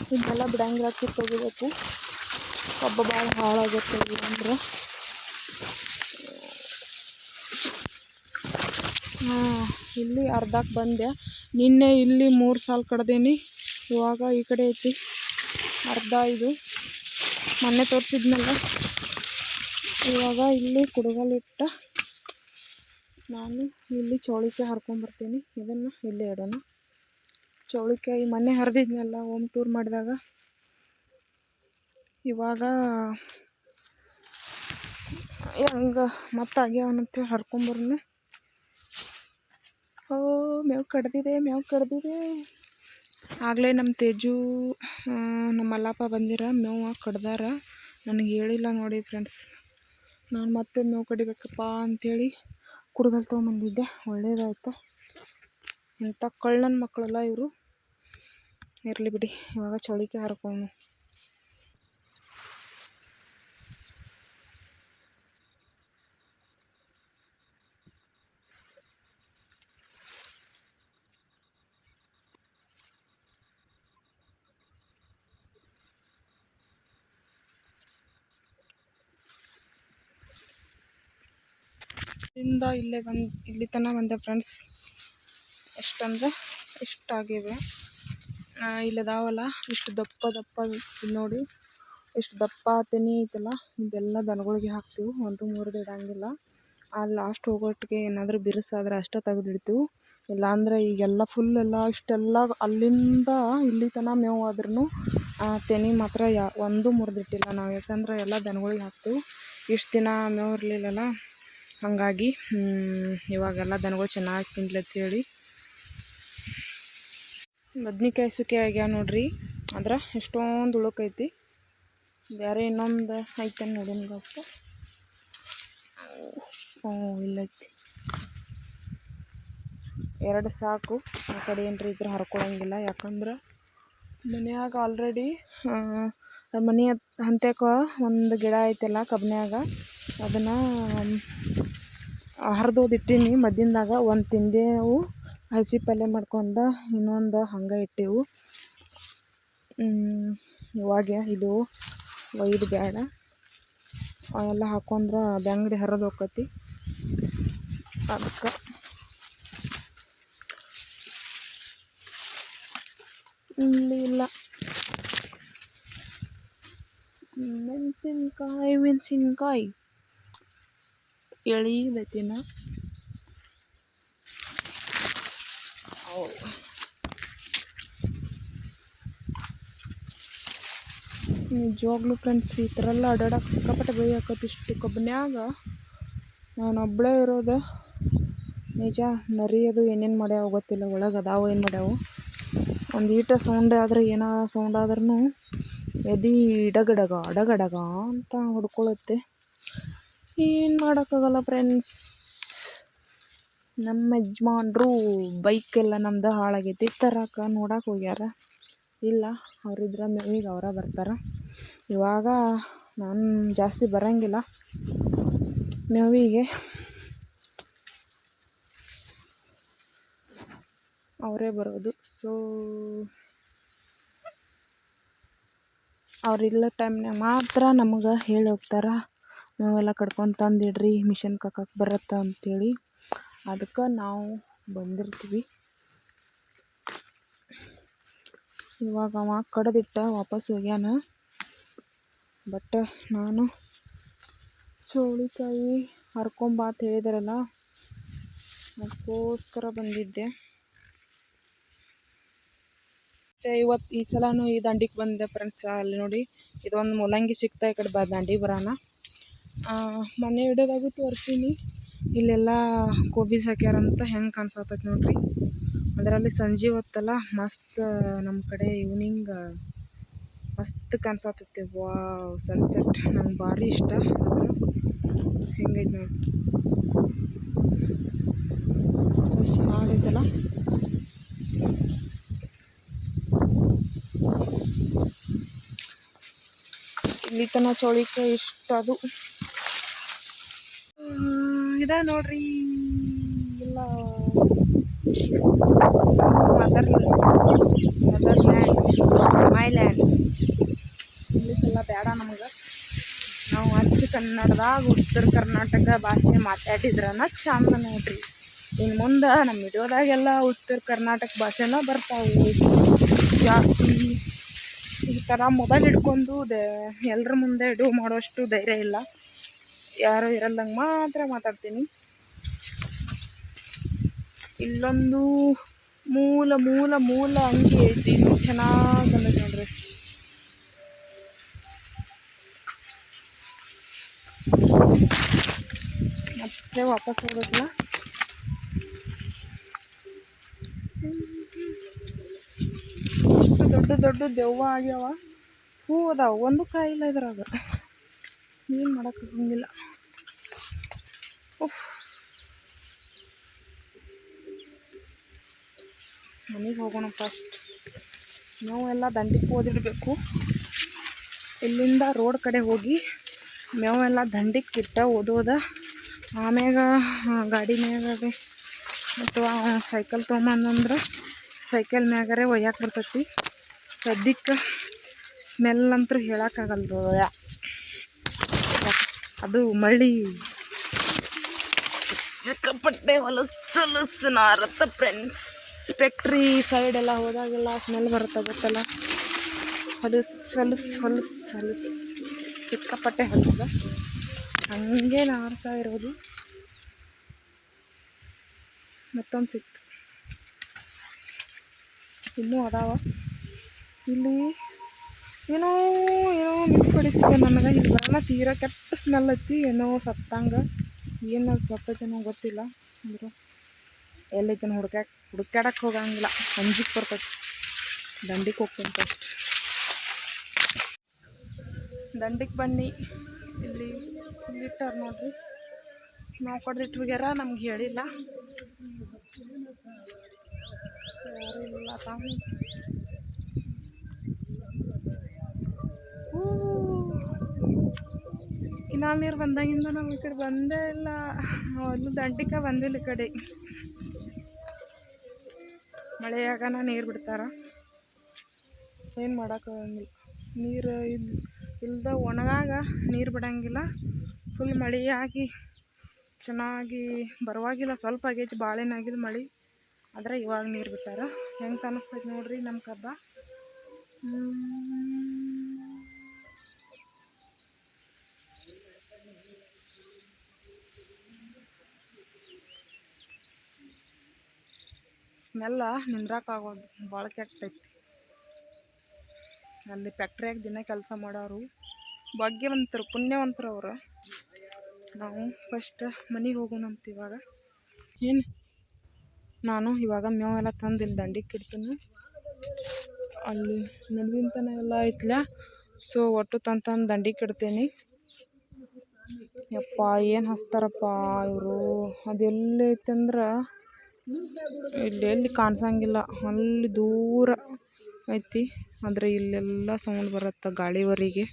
ಇದನ್ನೆಲ್ಲ ಬಿಡಂಗಿಲ್ಲ ಕಿತ್ತೋಗಿಬೇಕು ಕಬ್ಬು ಭಾಳ ಹಾಳಾಗುತ್ತೆ ಅಂದ್ರೆ. ಹಾಂ, ಇಲ್ಲಿ ಅರ್ಧಕ್ಕೆ ಬಂದೆ. ನಿನ್ನೆ ಇಲ್ಲಿ ಮೂರು ಸಾಲ ಕಡ್ದೀನಿ. ಇವಾಗ ಈ ಕಡೆ ಐತಿ. ಅರ್ಧ ಇದು. ಮೊನ್ನೆ ತೋರಿಸಿದ್ನಲ್ಲ. ಇವಾಗ ಇಲ್ಲಿ ಕುಡುಗಲಿಟ್ಟ ನಾನು ಇಲ್ಲಿ ಚೌಳಿಕಾಯಿ ಹರ್ಕೊಂಬರ್ತೀನಿ ಇದನ್ನು ಇಲ್ಲೇ ಇಡೋಣ. ಚೌಳಿಕಾಯಿ ಮೊನ್ನೆ ಹರಿದಿದ್ನಲ್ಲ ಓಮ್ ಟೂರ್ ಮಾಡಿದಾಗ. ಇವಾಗ ಹೆಂಗೆ ಮತ್ತೆ ಆಗ್ಯಾವನಂತೇಳಿ ಹರ್ಕೊಂಬರ್ನು ಓ ಮೇವು ಕಡ್ದಿದೆ ಮೇವು ಕಡ್ದಿದೆ. ಆಗಲೇ ನಮ್ಮ ತೇಜು ನಮ್ಮ ಮಲ್ಲಪ್ಪ ಬಂದಿರ ಮೇವು ಕಡ್ದಾರ. ನನಗೆ ಹೇಳಿಲ್ಲ ನೋಡಿ ಫ್ರೆಂಡ್ಸ್ ನಾನು ಮತ್ತೆ ಮೇವು ಕಡಿಬೇಕಪ್ಪ ಅಂಥೇಳಿ ಕುಡ್ಗಲ್ ತೊಗೊಂಬಂದಿದ್ದೆ. ಒಳ್ಳೇದಾಯ್ತು. ಇಂಥ ಕಳ್ಳನ ಮಕ್ಕಳಲ್ಲ ಇವರು. ಇರಲಿ ಬಿಡಿ, ಇವಾಗ ಚಳಿಕೆ ಹರ್ಕೊಂಡು ಇಲ್ಲಿಂದ ಇಲ್ಲೇ ಬಂದು ಇಲ್ಲಿ ತನಕ ಬಂದೆ ಫ್ರೆಂಡ್ಸ್ ಎಷ್ಟಂದ್ರೆ ಇಷ್ಟಾಗಿವೆ ಆ, ಇಲ್ಲಿ ಅದಾವಲ್ಲ ಇಷ್ಟು ದಪ್ಪ ದಪ್ಪ ನೋಡಿ. ಇಷ್ಟು ದಪ್ಪ ತೆನಿ ಐತಲ್ಲ ಇದೆಲ್ಲ ದನಗಳಿಗೆ ಹಾಕ್ತೀವಿ. ಒಂದು ಮೂರು ಇಡಂಗಿಲ್ಲ ಆ ಲಾಸ್ಟ್ ಹೋಗೋಟ್ಗೆ ಏನಾದರೂ ಬಿರುಸಾದ್ರೆ ಅಷ್ಟೇ ತೆಗೆದಿಡ್ತೀವಿ. ಇಲ್ಲಾಂದ್ರೆ ಈಗೆಲ್ಲ ಫುಲ್ ಎಲ್ಲ ಇಷ್ಟೆಲ್ಲ ಅಲ್ಲಿಂದ ಇಲ್ಲಿ ತನಕ ಮೇವು ಆದ್ರೂ ತೆನಿ ಮಾತ್ರ ಯಾ ಒಂದು ಮುರಿದಿಟ್ಟಿಲ್ಲ ನಾವು. ಯಾಕಂದ್ರೆ ಎಲ್ಲ ದನಗಳಿಗೆ ಹಾಕ್ತೀವಿ. ಇಷ್ಟು ದಿನ ಮೇವು ಇರಲಿಲ್ಲಲ್ಲ. ಹಾಗಾಗಿ ಇವಾಗೆಲ್ಲ ದನಗಳು ಚೆನ್ನಾಗಿ ತಿನ್ಲತ್ತೇಳಿ ಬದ್ನಿಕಾಯಿ ಸುಖಿ ಆಗ್ಯಾವ ನೋಡ್ರಿ ಆದ್ರೆ ಎಷ್ಟೊಂದು ಉಳುಕೈತಿ ಬೇರೆ ಇನ್ನೊಂದು ಐತೆ ನೋಡಿ ಹ್ಞೂ ಇಲ್ಲೈತಿ. ಎರಡು ಸಾಕು. ಆ ಕಡೆ ಏನ್ರಿ ಇದ್ರೆ ಹರ್ಕೊಳಂಗಿಲ್ಲ, ಯಾಕಂದ್ರೆ ಮನ್ಯಾಗ ಆಲ್ರೆಡಿ ಮನೆ ಹಂತೆಕ ಒಂದು ಗಿಡ ಐತಲ್ಲ ಕಬ್ನ್ಯಾಗ, ಅದನ್ನು ಹರಿದೋದಿಟ್ಟೀನಿ ಮಧ್ಯದಾಗ ಒಂದು ತಿಂದೇವು, ಹಸಿ ಪಲ್ಯ ಮಾಡ್ಕೊಂಡ ಇನ್ನೊಂದು ಹಂಗೆ ಇಟ್ಟೆವು. ಇವಾಗ ಇದು ಒಯ್ದು ಬೇಡ ಅವೆಲ್ಲ ಹಾಕೊಂಡ್ರೆ ಬೆಂಗಡಿ ಹರಿದು ಹೋಕತಿ. ಅದಕ್ಕೆ ಇಲ್ಲಿ ಇಲ್ಲ. ಮೆಣಸಿನ್ಕಾಯಿ ಮೆಣಸಿನ್ಕಾಯಿ. ಎಳೀದೈತಿನ ನಿಜವಾಗ್ಲೂ ಫ್ರೆಂಡ್ಸ್ ಈ ಥರ ಎಲ್ಲ ಅಡಾಡಕ್ಕೆ ಸಿಕ್ಕಾಪಟ್ಟೆ ಬೈ ಆಕತಿ ಇಷ್ಟು ಕಬ್ಬನ್ಯಾಗ. ನಾನು ಒಬ್ಬಳೇ ಇರೋದು. ನಿಜ ನರಿ ಅದು ಏನೇನು ಮಾಡ್ಯಾವ ಗೊತ್ತಿಲ್ಲ ಒಳಗೆ ಅದಾವ ಏನು ಮಾಡ್ಯಾವು. ಒಂದು ಈಟ ಸೌಂಡ್ ಆದ್ರೆ ಏನೋ ಸೌಂಡ್ ಆದ್ರೂ ಎದೆ ಡಗಡಗ ಡಗಡಗ ಅಂತ ಹೊಡ್ಕೊಳ್ಳುತ್ತೆ ಏನು ಮಾಡೋಕ್ಕಾಗಲ್ಲ ಫ್ರೆಂಡ್ಸ್ ನಮ್ಮ ಯಜಮಾನ್ರು ಬೈಕೆಲ್ಲ ನಮ್ದು ಹಾಳಾಗೈತಿ. ತರಕ ನೋಡಕ್ಕೆ ಹೋಗ್ಯಾರ. ಇಲ್ಲ, ಅವರಿದ್ರ ಮೇವಿಗೆ ಅವರ ಬರ್ತಾರೆ. ಇವಾಗ ನಾನು ಜಾಸ್ತಿ ಬರೋಂಗಿಲ್ಲ. ಮೇವಿಗೆ ಅವರೇ ಬರೋದು. ಸೊ ಅವ್ರಿಲ್ಲ ಟೈಮ್ನಾಗ ಮಾತ್ರ ನಮಗೆ ಹೇಳಿ ಹೋಗ್ತಾರೆ. ನಾವೆಲ್ಲ ಕಡ್ಕೊಂಡು ತಂದಿಡ್ರಿ, ಮಿಷನ್ ಹಾಕಕ್ಕೆ ಬರತ್ತೆ ಅಂತೇಳಿ. ಅದಕ್ಕೆ ನಾವು ಬಂದಿರ್ತೀವಿ. ಇವಾಗ ಅವ ಕಡ್ದಿಟ್ಟ ವಾಪಸ್ ಹೋಗ್ಯಾನ. ಬಟ್ ನಾನು ಚೌಳಿಕಾಯಿ ಹರ್ಕೊಂಬಾ ಅಂತ ಹೇಳಿದಾರಲ್ಲ, ಅದಕ್ಕೋಸ್ಕರ ಬಂದಿದ್ದೆ. ಮತ್ತು ಇವತ್ತು ಈ ಸಲನೂ ಈ ದಂಡಿಗೆ ಬಂದೆ ಫ್ರೆಂಡ್ಸ್ ಅಲ್ಲಿ ನೋಡಿ. ಇದೊಂದು ಮೂಲಂಗಿ ಸಿಕ್ತಾ ಈ ಕಡೆ ಬ ದಂಡಿಗೆ ಬರೋಣ ಮನೆ ಹಿಡಿಯೋದಾಗೂ ತೋರಿಸ್ತೀನಿ ಇಲ್ಲೆಲ್ಲ ಕೋಬೀಸ್ ಹಾಕ್ಯಾರಂತ ಹೆಂಗೆ ಕಾಣಿಸತೈತೆ ನೋಡಿರಿ. ಅದರಲ್ಲಿ ಸಂಜೆ ಹೊತ್ತಲ್ಲ ಮಸ್ತ್ ನಮ್ಮ ಕಡೆ ಈವ್ನಿಂಗ್ ಮಸ್ತ್ ಕಾಣಿಸತ್ತೈತಿ ವಾವ್ ಸನ್ಸೆಟ್ ನಂಗೆ ಭಾರಿ ಇಷ್ಟ. ಹೆಂಗೈತೆ ನೋಡಿ ಎಷ್ಟ್ ಚೆನ್ನಾಗೈತಲ್ಲ ಇಲ್ಲಿ ತನ ಚೌಳಿಕಾಯಿ ಇಷ್ಟ ಅದು. ಇದ ನೋಡ್ರಿ ಎಲ್ಲ mother motherland my land English ಬೇಡ ನಮಗೆ. ನಾವು ಕನ್ನಡದಾಗ, ಉತ್ತರ ಕರ್ನಾಟಕ ಭಾಷೆ ಮಾತಾಡಿದ್ರನ ಚಂದ ನೋಡ್ರಿ. ಇನ್ನು ಮುಂದೆ ನಮ್ಮ ವಿಡಿಯೋದಾಗೆಲ್ಲ ಉತ್ತರ ಕರ್ನಾಟಕ ಭಾಷೆನ ಬರ್ತಾವೆ. ಜಾಸ್ತಿ ಈ ಥರ ಮೊಬೈಲ್ ಹಿಡ್ಕೊಂಡು ದ ಎಲ್ಲರ ಮುಂದೆ ಡೂ ಮಾಡೋಷ್ಟು ಧೈರ್ಯ ಇಲ್ಲ. ಯಾರು ಇರಲ್ಲಂಗೆ ಮಾತ್ರ ಮಾತಾಡ್ತೀನಿ. ಇಲ್ಲೊಂದು ಮೂಲ ಮೂಲ ಮೂಲ ಅಂಗಿ ಐತಿ. ಚೆನ್ನಾಗಿ ಬಂದೈತೆ ನೋಡ್ರಿ. ಮತ್ತೆ ವಾಪಸ್ ಹೋಗೋದಿಲ್ಲ. ದೊಡ್ಡ ದೊಡ್ಡ ದೆವ್ವ ಆಗ್ಯಾವ. ಹೂ ಅದಾವ. ಒಂದು ಕಾಯಿಲ್ಲ ಇದ್ರಾಗ. ಏನು ಮಾಡೋಕ್ಕಾಗಂಗಿಲ್ಲ ಓಹ್ ಮನೆಗೆ ಹೋಗೋಣ ಫಸ್ಟ್ ಮೇವೆಲ್ಲ ದಂಡಿಗೆ ಓದಿಡಬೇಕು. ಇಲ್ಲಿಂದ ರೋಡ್ ಕಡೆ ಹೋಗಿ ಮೇವೆಲ್ಲ ದಂಡಿಗೆ ಕಿಟ್ಟ ಓದೋದ. ಆಮ್ಯಾಗ ಗಾಡಿ ಮ್ಯಾಗ ಅಥವಾ ಸೈಕಲ್ ತೊಗೊಂಬಂದ್ರೆ ಸೈಕಲ್ ಮ್ಯಾಗರೆ ಒಯ್ಯಾಕೆ ಬರ್ತೈತಿ. ಸದ್ಯಕ್ಕೆ ಸ್ಮೆಲ್ ಅಂತೂ ಹೇಳೋಕ್ಕಾಗಲ್ದು ಅದು ಮಳಿ. ಸಿಕ್ಕಾಪಟ್ಟೆ ಹೊಲಸು ಹೊಲಸು ನಾರತ್ತ ಫ್ರೆಂಡ್ಸ್ ಫ್ಯಾಕ್ಟ್ರಿ ಸೈಡ್ ಎಲ್ಲ ಹೋದಾಗೆಲ್ಲ ಸ್ಮೆಲ್ ಬರುತ್ತೆ ಗೊತ್ತಲ್ಲ? ಹೊಲಸು ಹೊಲಸು ಹೊಲಸು ಹೊಲಸು. ಸಿಕ್ಕಾಪಟ್ಟೆ ಹೊಲಸು. ಹಂಗೆ ನಾರ್ತಾ ಇರೋದು. ಮತ್ತೊಂದು ಸಿಕ್ತು. ಇನ್ನೂ ಅದಾವ. ಇಲ್ಲಿ ಏನೋ ಏನೋ ಮಿಸ್ ಹೊಡಿತಿದ್ದೆ ನನಗೆ. ಇಲ್ಲಿ ಬರೋಣ ತೀರಾ ಕೆಟ್ಟ ಸ್ಮೆಲ್ ಐತಿ, ಏನೋ ಸತ್ತಂಗೆ. ಏನು ಅದು ಸತ್ತೈತೇನೋ ಗೊತ್ತಿಲ್ಲ. ಅಂದ್ರೆ. ಎಲ್ಲೈತೆ ಹುಡ್ಕ್ಯಾಕ ಹುಡುಕ್ಯಾಡಕ್ಕೆ ಹೋಗಂಗಿಲ್ಲ. ಸಂಜಿಗೆ ಬರ್ತೈತಿ. ದಂಡಿಗೆ ಹೋಗ್ತೀನಿ ಫಸ್ಟ್ ದಂಡಿಗೆ ಬನ್ನಿ. ಇಲ್ಲಿ ಇಲ್ಲಿ ಇಟ್ಟಾರ ನೋಡ್ರಿ. ನಾವು ಕೊಡ್ದಿಟ್ಟು ಹೋಗ್ಯಾರ ನಮ್ಗೆ ಹೇಳಿಲ್ಲ. ಯಾರೂ ಇಲ್ಲ ತಾವು ಕಿನಾಲ್ ನೀರು ಬಂದಾಗಿಂದ ನಾವು ಈ ಕಡೆ ಬಂದೇ ಇಲ್ಲ. ಒಂದು ದಂಟಿಕ ಬಂದಿಲ್ಲ ಈ ಕಡೆ. ಮಳೆಯಾಗನ ನೀರು ಬಿಡ್ತಾರ. ಏನು ಮಾಡೋಕ್ಕಾಗಂಗಿಲ್ಲ ನೀರು ಇಲ್, ಇಲ್ದ ಒಣಗಾಗ ನೀರು ಬಿಡಂಗಿಲ್ಲ. ಫುಲ್ ಮಳೆಯಾಗಿ ಚೆನ್ನಾಗಿ ಬರುವಾಗಿಲ್ಲ ಸ್ವಲ್ಪ ಆಗೈತಿ ಬಾಳೆನಾಗಿದ್ದು ಮಳೆ. ಆದರೆ ಇವಾಗ ನೀರು ಬಿಟ್ಟಾರ ಹೆಂಗೆ ಕಾಣಿಸ್ತೈತೆ ನೋಡ್ರಿ ನಮ್ಮ ಕಬ್ಬ. ಸ್ಮೆಲ್ಲ ನಿಂದ್ರಾಕಾಗೋದು ಭಾಳ ಕೆಟ್ಟೈತಿ. ಅಲ್ಲಿ ಫ್ಯಾಕ್ಟ್ರಿಯಾಗ ದಿನ ಕೆಲಸ ಮಾಡೋರು, ಭಾಗ್ಯವಂತರು, ಪುಣ್ಯವಂತರು ಅವರು. ನಾವು ಫಸ್ಟ್ ಮನೆಗೆ ಹೋಗೋಣ ಅಂತ ಇವಾಗ. ಏನು? ನಾನು ಇವಾಗ ಮೇವೆಲ್ಲ ತಂದು ಇಲ್ಲಿ ದಂಡಿಗೆ ಇಡ್ತೀನಿ. ಅಲ್ಲಿ ನಡುವಿನ ಎಲ್ಲ ಐತ್ಲ ಸೊ ಒಟ್ಟು ತಂದು ತಂದು ದಂಡಿಗೆ ಇಡ್ತೀನಿ. ಯಪ್ಪ, ಏನು ಹಚ್ತಾರಪ್ಪ ಇವರು? ಅದೆಲ್ಲಿ ಐತಂದ್ರೆ ಇಲ್ಲಿ ಎಲ್ಲಿ ಕಾಣಿಸಂಗಿಲ್ಲ. ಅಲ್ಲಿ ದೂರ ಐತಿ. ಆದರೆ ಇಲ್ಲೆಲ್ಲ ಸೌಂಡ್ ಬರುತ್ತೆ ಗಾಳಿವರಿಗೆ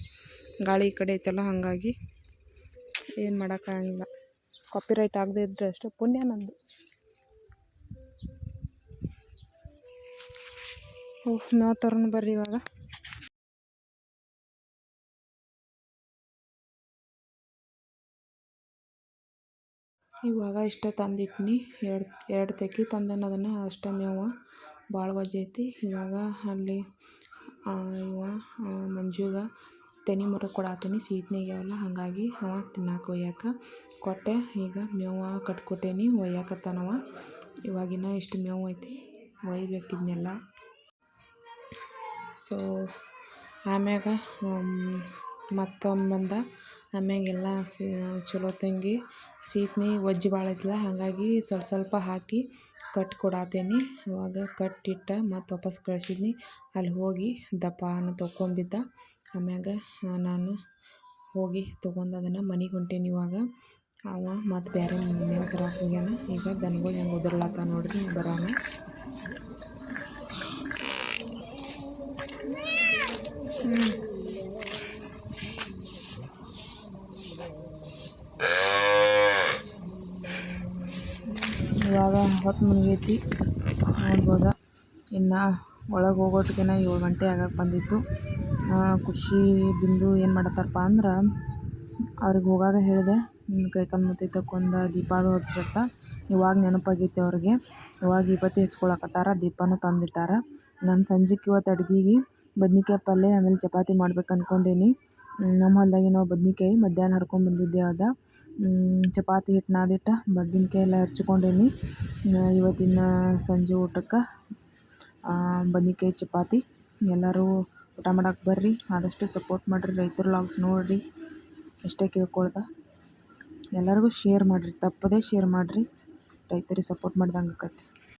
ಗಾಳಿ ಈ ಕಡೆ ಐತಲ್ಲ, ಹಾಗಾಗಿ ಏನು ಮಾಡೋಕ್ಕಾಗಂಗಿಲ್ಲ ಕಾಪಿರೈಟ್ ಆಗದೆ ಇದ್ದರೆ ಅಷ್ಟೇ ಪುಣ್ಯ ನಂದು. ಓಹ್, ನಾವು ತರೋಣ ಬರ್ರಿ ಇವಾಗ. ಇವಾಗ ಇಷ್ಟ ತಂದಿಟ್ನಿ. ಎರಡು ಎರಡು ತೆಕ್ಕಿ ತಂದೇನು ಅದನ್ನು ಅಷ್ಟ ಮೇವು ಭಾಳ ವಜ್ ಇವಾಗ ಅಲ್ಲಿ ಇವ ಮಂಜುಗ ತೆನಿ ಮರ ಕೊಡಾತೀನಿ. ಸೀತ್ನಿಗ್ಯಾವಲ್ಲ ಹಾಗಾಗಿ ಅವ ತಿನ್ನಕ್ಕೆ ಒಯ್ಯಾಕ ಕೊಟ್ಟೆ. ಈಗ ಮೇವು ಕಟ್ಕೊಟ್ಟೇನಿ. ಒಯ್ಯಾಕತ್ತಾನವ. ಇವಾಗಿನ ಇಷ್ಟು ಮೇವು ಐತಿ. ಒಯ್ಬೇಕಿದ್ನೆಲ್ಲ. ಸೊ, ಆಮ್ಯಾಗ ಮತ್ತೊಮ್ಮೆ ಆಮ್ಯಾಗೆಲ್ಲ ಸಿ, ಚಲೋ ತಂಗಿ. ಸೀತ್ನಿ ವಜ್ಜಿ ಭಾಳ ಐತಲ್ಲ ಹಾಗಾಗಿ ಸ್ವಲ್ಪ ಸ್ವಲ್ಪ ಹಾಕಿ ಕಟ್ ಕೊಡಾತೇನಿ. ಅವಾಗ ಕಟ್ಟಿಟ್ಟು ಮತ್ತೆ ವಾಪಸ್ ಕಳ್ಸಿದ್ನಿ. ಅಲ್ಲಿ ಹೋಗಿ ದಪ್ಪನ ತೊಗೊಂಬಿದ್ದ ಆಮ್ಯಾಗ ನಾನು ಹೋಗಿ ತೊಗೊಂಡು ಅದನ್ನು ಮನೆಗೆ ಹೊಂಟೇನಿ ಇವಾಗ. ಅವ ಮತ್ತು ಬೇರೆ ಮೇವು ಹೋಗ್ಯಾನ. ಈಗ ದನಗಳು ಹೆಂಗೆ ಉದುರ್ಲತ್ತ ನೋಡ್ರಿ ಬರೋಣ ಇವಾಗ ಹೊತ್ತು ಮುಗಿಯೈತಿ. ನೋಡ್ಬೋದ? ಇನ್ನು ಒಳಗೆ ಹೋಗೋಟ್ಗೆನ ಏಳು ಗಂಟೆ ಆಗಕ್ಕೆ ಬಂದಿತ್ತು. ಖುಷಿ ಬಿಂದು ಏನು ಮಾಡತ್ತಾರಪ್ಪ ಅಂದ್ರೆ, ಅವ್ರಿಗೆ ಹೋಗಾಗ ಹೇಳಿದೆ ಮುತ್ತಿ ತಕ್ಕೊಂದು ದೀಪ ಅದು ಹಚ್ಚಿರತ್ತ. ಇವಾಗ ನೆನಪಾಗೈತಿ ಅವ್ರಿಗೆ. ಇವಾಗ ಇಪ್ಪತ್ತು ಹೆಚ್ಕೊಳಕತ್ತಾರ, ದೀಪನೂ ತಂದಿಟ್ಟಾರ. ನಾನು ಸಂಜೆಗೆ ಇವತ್ತು ಅಡ್ಗೆಗೆ ಬದ್ನಿಕಾಯಿ ಪಲ್ಲೆ ಆಮೇಲೆ ಚಪಾತಿ ಮಾಡ್ಬೇಕು ಅನ್ಕೊಂಡೀನಿ. ನಮ್ಮ ಹೊಲ್ದಾಗಿನ ಬದ್ನಿಕಾಯಿ ಮಧ್ಯಾಹ್ನ ಹರ್ಕೊಂಡು ಬಂದಿದ್ದೆ ಅದ ಚಪಾತಿ ಹಿಟ್ಟು ನಾದಿಟ್ಟು ಬದ್ನಿಕಾಯಿ ಎಲ್ಲ ಹಚ್ಕೊಂಡೀನಿ ಇವತ್ತಿನ ಸಂಜೆ ಊಟಕ್ಕೆ ಬದ್ನಿಕಾಯಿ ಚಪಾತಿ. ಎಲ್ಲರೂ ಊಟ ಮಾಡಕ್ಕೆ ಬರ್ರಿ, ಆದಷ್ಟು ಸಪೋರ್ಟ್ ಮಾಡಿರಿ. ರೈತರು ಲಾಗ್ಸ್ ನೋಡಿರಿ ಅಷ್ಟೇ ಕೇಳ್ಕೊಳ್ತಾ. ಎಲ್ಲರಿಗೂ ಶೇರ್ ಮಾಡಿರಿ, ತಪ್ಪದೇ ಶೇರ್ ಮಾಡಿರಿ. ರೈತರಿಗೆ ಸಪೋರ್ಟ್ ಮಾಡ್ದಂಗೆ ಆಕತಿ